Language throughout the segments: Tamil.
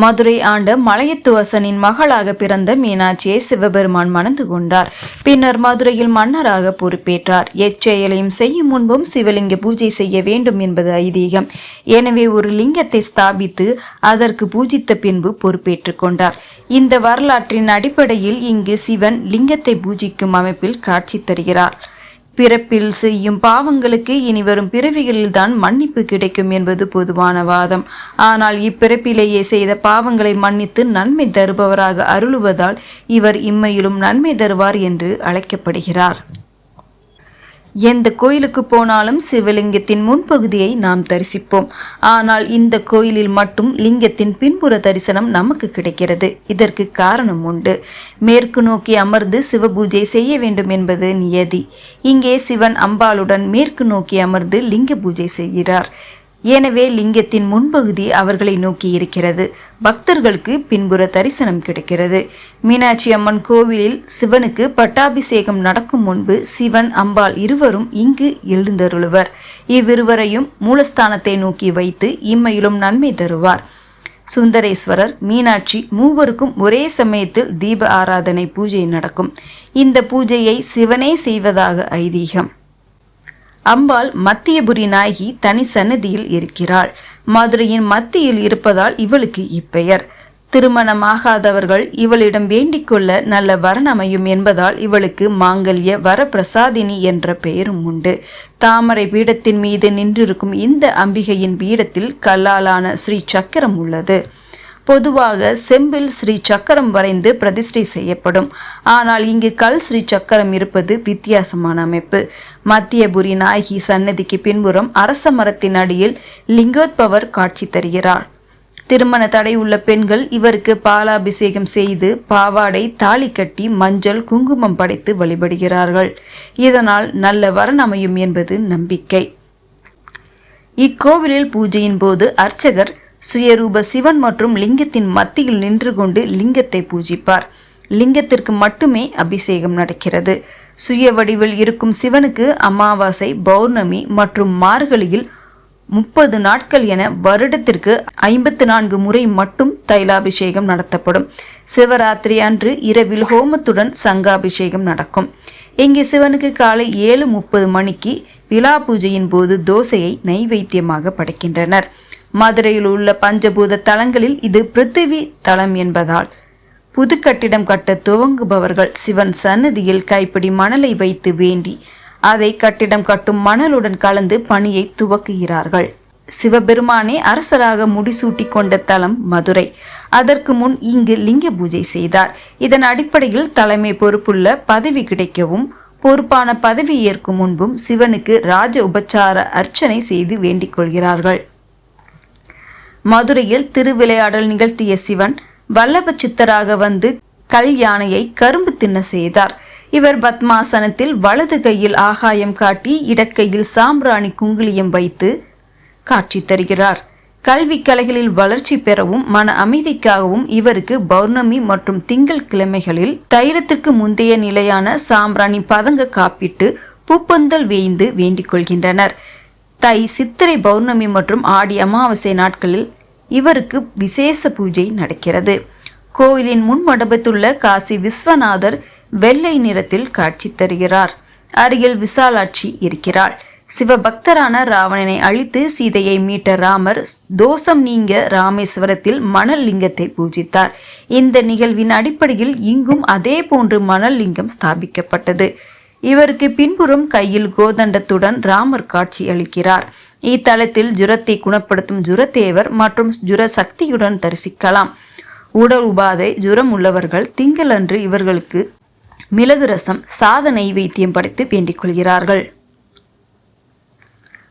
மதுரை ஆண்ட மலையத்துவசனின் மகளாக பிறந்த மீனாட்சியை சிவபெருமான் மணந்து கொண்டார். பின்னர் மதுரையில் மன்னராக பொறுப்பேற்றார். எச்செயலையும் செய்யும் முன்பும் சிவலிங்க பூஜை செய்ய வேண்டும் என்பது ஐதீகம். எனவே ஒரு லிங்கத்தை ஸ்தாபித்து அதற்கு பூஜித்த பின்பு பொறுப்பேற்றுக் கொண்டார். இந்த வரலாற்றின் அடிப்படையில் இங்கு சிவன் லிங்கத்தை பூஜிக்கும் அமைப்பில் காட்சி தருகிறார். பிறப்பில் செய்யும் பாவங்களுக்கு இனி வரும் பிறவிகளில்தான் மன்னிப்பு கிடைக்கும் என்பது பொதுவான வாதம். ஆனால் இப்பிறப்பிலேயே செய்த பாவங்களை மன்னித்து நன்மை தருபவராக அருளுவதால் இவர் இம்மையிலும் நன்மை தருவார் என்று அழைக்கப்படுகிறார். எந்த கோயிலுக்கு போனாலும் சிவலிங்கத்தின் முன்பகுதியை நாம் தரிசிப்போம். ஆனால் இந்த கோயிலில் மட்டும் லிங்கத்தின் பின்புற தரிசனம் நமக்கு கிடைக்கிறது. இதற்கு காரணம் உண்டு. மேற்கு நோக்கி அமர்ந்து சிவபூஜை செய்ய வேண்டும் என்பது நியதி. இங்கே சிவன் அம்பாளுடன் மேற்கு நோக்கி அமர்ந்து லிங்க பூஜை செய்கிறார். எனவே லிங்கத்தின் முன்பகுதி அவர்களை நோக்கி இருக்கிறது. பக்தர்களுக்கு பின்புற தரிசனம் கிடைக்கிறது. மீனாட்சி அம்மன் கோவிலில் சிவனுக்கு பட்டாபிஷேகம் நடக்கும் முன்பு சிவன் அம்பாள் இருவரும் இங்கு எழுந்தருளுவர். இவ்விருவரையும் மூலஸ்தானத்தை நோக்கி வைத்து இம்மையிலும் நன்மை தருவார். சுந்தரேஸ்வரர் மீனாட்சி மூவருக்கும் ஒரே சமயத்தில் தீப ஆராதனை பூஜை நடக்கும். இந்த பூஜையை சிவனே செய்வதாக ஐதீகம். அம்பாள் மத்தியபுரி நாயகி தனி சன்னதியில் இருக்கிறாள். மதுரையின் மத்தியில் இருப்பதால் இவளுக்கு இப்பெயர். திருமணமாகாதவர்கள் இவளிடம் வேண்டிக் கொள்ள நல்ல வரன் அமையும் என்பதால் இவளுக்கு மாங்கல்ய வரப்பிரசாதினி என்ற பெயரும் உண்டு. தாமரை பீடத்தின் மீது நின்றிருக்கும் இந்த அம்பிகையின் பீடத்தில் கல்லாலான ஸ்ரீ சக்கரம் உள்ளது. பொதுவாக செம்பில் ஸ்ரீ சக்கரம் வரைந்து பிரதிஷ்டை செய்யப்படும். ஆனால் இங்கு கல் ஸ்ரீ சக்கரம் இருப்பது வித்தியாசமான அமைப்பு. மத்தியபுரி நாயகி சன்னதிக்கு பின்புறம் அரச மரத்தின் அடியில் லிங்கோத்பவர் காட்சி தருகிறார். திருமண தடை உள்ள பெண்கள் இவருக்கு பாலாபிஷேகம் செய்து பாவாடை தாலி கட்டி மஞ்சள் குங்குமம் படைத்து வழிபடுகிறார்கள். இதனால் நல்ல வரன் அமையும் என்பது நம்பிக்கை. இக்கோவிலில் பூஜையின் போது அர்ச்சகர் சுயரூப சிவன் மற்றும் லிங்கத்தின் மத்தியில் நின்று கொண்டு லிங்கத்தை பூஜிப்பார். லிங்கத்திற்கு மட்டுமே அபிஷேகம் நடக்கிறது. சுய வடிவில் இருக்கும் சிவனுக்கு அமாவாசை பௌர்ணமி மற்றும் மார்கழியில் முப்பது நாட்கள் என வருடத்திற்கு ஐம்பத்து நான்கு முறை மட்டும் தைலாபிஷேகம் நடத்தப்படும். சிவராத்திரி அன்று இரவில் ஹோமத்துடன் சங்காபிஷேகம் நடக்கும். இங்கே சிவனுக்கு காலை ஏழு முப்பது மணிக்கு விழா பூஜையின் போது தோசையை நைவேத்தியமாக படைக்கின்றனர். மதுரையில் உள்ள பஞ்சபூத தலங்களில் இது பிருத்திவி தலம் என்பதால் புது கட்டிடம் கட்ட துவங்குபவர்கள் சிவன் சன்னதியில் கைப்பிடி மணலை வைத்து வேண்டி அதை கட்டிடம் கட்டும் மணலுடன் கலந்து பணியை துவக்குகிறார்கள். சிவபெருமானே அரசராக முடிசூட்டி கொண்ட தலம் மதுரை. அதற்கு முன் இங்கு லிங்க பூஜை செய்தார். இதன் அடிப்படையில் தலைமை பொறுப்புள்ள பதவி கிடைக்கவும் பொறுப்பான பதவி ஏற்கும் முன்பும் சிவனுக்கு ராஜ உபச்சார அர்ச்சனை செய்து வேண்டிக் கொள்கிறார்கள். மதுரையில் திருவிளையாடல் நிகழ்த்திய சிவன் வல்லப சித்தராக வந்து கல் யானையை கரும்பு தின்ன செய்தார். இவர் பத்மாசனத்தில் வலது கையில் ஆகாயம் காட்டி இடக்கையில் சாம்பிராணி குங்குளியம் வைத்து காட்சி தருகிறார். கல்வி கலைகளில் வளர்ச்சி பெறவும் மன அமைதிக்காகவும் இவருக்கு பௌர்ணமி மற்றும் திங்கள் கிழமைகளில் தைரத்திற்கு முந்தைய நிலையான சாம்பிராணி பதங்க காப்பிட்டு பூப்பந்தல் வேய்ந்து வேண்டிக் கொள்கின்றனர். தை சித்திரை பௌர்ணமி மற்றும் ஆடி அமாவாசை நாட்களில் இவருக்கு விசேஷ பூஜை நடக்கிறது. கோயிலின் முன் மண்டபத்துள்ள காசி விஸ்வநாதர் வெள்ளை நிறத்தில் காட்சி தருகிறார். அருகில் விசாலாட்சி இருக்கிறாள். சிவபக்தரான ராவணனை அழித்து சீதையை மீட்ட ராமர் தோஷம் நீங்க ராமேஸ்வரத்தில் மணல் லிங்கத்தை பூஜித்தார். இந்த நிகழ்வின் அடிப்படையில் இங்கும் அதே போன்று மணல் லிங்கம் ஸ்தாபிக்கப்பட்டது. இவருக்கு பின்புறம் கையில் கோதண்டத்துடன் ராமர் காட்சி அளிக்கிறார். இத்தலத்தில் ஜுரத்தை குணப்படுத்தும் ஜுரத்தேவர் மற்றும் ஜுர சக்தியுடன் தரிசிக்கலாம். உடல் உபாதை ஜுரம் உள்ளவர்கள் திங்களன்று இவர்களுக்கு மிளகு ரசம் சாத நைவேத்தியம் படைத்து வேண்டிக் கொள்கிறார்கள்.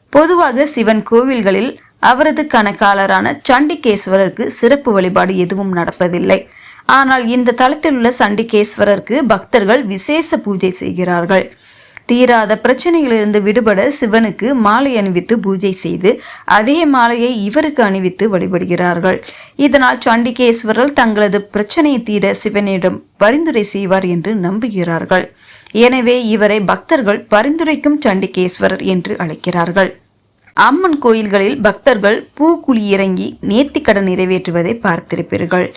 பொதுவாக சிவன் கோவில்களில் அவரது கணக்காளரான சண்டிகேஸ்வரருக்கு சிறப்பு வழிபாடு எதுவும் நடப்பதில்லை. ஆனால் இந்த தளத்தில் உள்ள சண்டிகேஸ்வரருக்கு பக்தர்கள் விசேஷ பூஜை செய்கிறார்கள். தீராத பிரச்சனைகளிலிருந்து விடுபட சிவனுக்கு மாலை அணிவித்து பூஜை செய்து அதே மாலையை இவருக்கு அணிவித்து வழிபடுகிறார்கள். இதனால் சண்டிகேஸ்வரர் தங்களது பிரச்சனையை தீர சிவனிடம் பரிந்துரை செய்வார் என்று நம்புகிறார்கள். எனவே இவரை பக்தர்கள் பரிந்துரைக்கும் சண்டிகேஸ்வரர் என்று அழைக்கிறார்கள். அம்மன் கோயில்களில் பக்தர்கள் பூக்குழி இறங்கி நேர்த்திக்கடன் நிறைவேற்றுவதை பார்த்திருப்பீர்கள்.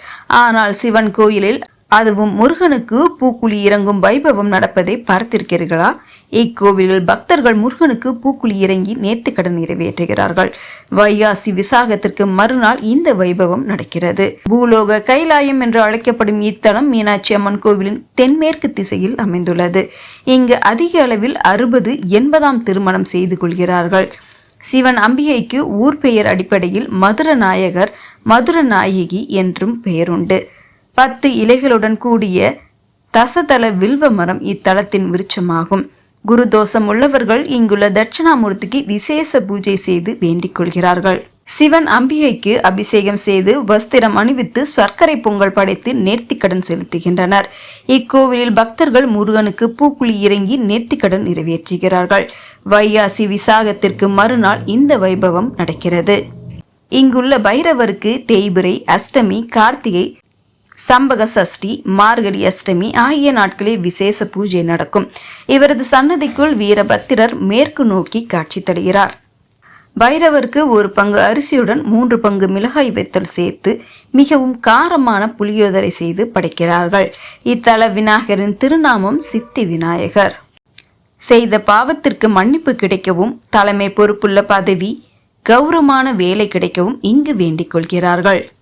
ஆனால் சிவன் கோயிலில் அதுவும் முருகனுக்கு பூக்குழி இறங்கும் வைபவம் நடப்பதை பார்த்திருக்கிறீர்களா? இக்கோவிலில் பக்தர்கள் முருகனுக்கு பூக்குழி இறங்கி நேர்த்திக்கடன் நிறைவேற்றுகிறார்கள். வைகாசி விசாகத்திற்கு மறுநாள் இந்த வைபவம் நடக்கிறது. பூலோக கைலாயம் என்று அழைக்கப்படும் இத்தலம் மீனாட்சி அம்மன் கோவிலின் தென்மேற்கு திசையில் அமைந்துள்ளது. இங்கு அதிக அளவில் அறுபது எண்பதாம் திருமணம் செய்து கொள்கிறார்கள். சிவன் அம்பிகைக்கு ஊர் பெயர் அடிப்படையில் மதுர நாயகர் மதுர நாயகி என்றும் பெயருண்டு. பத்து இலைகளுடன் கூடிய தசதல வில்வ மரம் இத்தலத்தின் விருட்சமாகும். குரு தோஷம் உள்ளவர்கள் இங்குள்ள தட்சிணாமூர்த்திக்கு விசேஷ பூஜை செய்து வேண்டிக் கொள்கிறார்கள். சிவன் அம்பிகைக்கு அபிஷேகம் செய்து வஸ்திரம் அணிவித்து சர்க்கரை பொங்கல் படைத்து நேர்த்திக்கடன் செலுத்துகின்றனர். இக்கோவிலில் பக்தர்கள் முருகனுக்கு பூக்குழி இறங்கி நேர்த்திக்கடன் நிறைவேற்றுகிறார்கள். வையாசி விசாகத்திற்கு மறுநாள் இந்த வைபவம் நடக்கிறது. இங்குள்ள பைரவருக்கு தேய்பிரை அஷ்டமி கார்த்திகை சம்பக சஷ்டி மார்கழி அஷ்டமி ஆகிய நாட்களில் விசேஷ பூஜை நடக்கும். இவரது சன்னதிக்குள் வீரபத்திரர் மேற்கு நோக்கி காட்சி தருகிறார். பைரவருக்கு ஒரு பங்கு அரிசியுடன் மூன்று பங்கு மிளகாய் வெத்தல் சேர்த்து மிகவும் காரமான புளியோதரை செய்து படைக்கிறார்கள். இத்தல விநாயகரின் திருநாமம் சித்தி விநாயகர். செய்த பாவத்திற்கு மன்னிப்பு கிடைக்கவும் தலைமை பொறுப்புள்ள பதவி கௌரவமான வேலை கிடைக்கவும் இங்கு வேண்டிக் கொள்கிறார்கள்.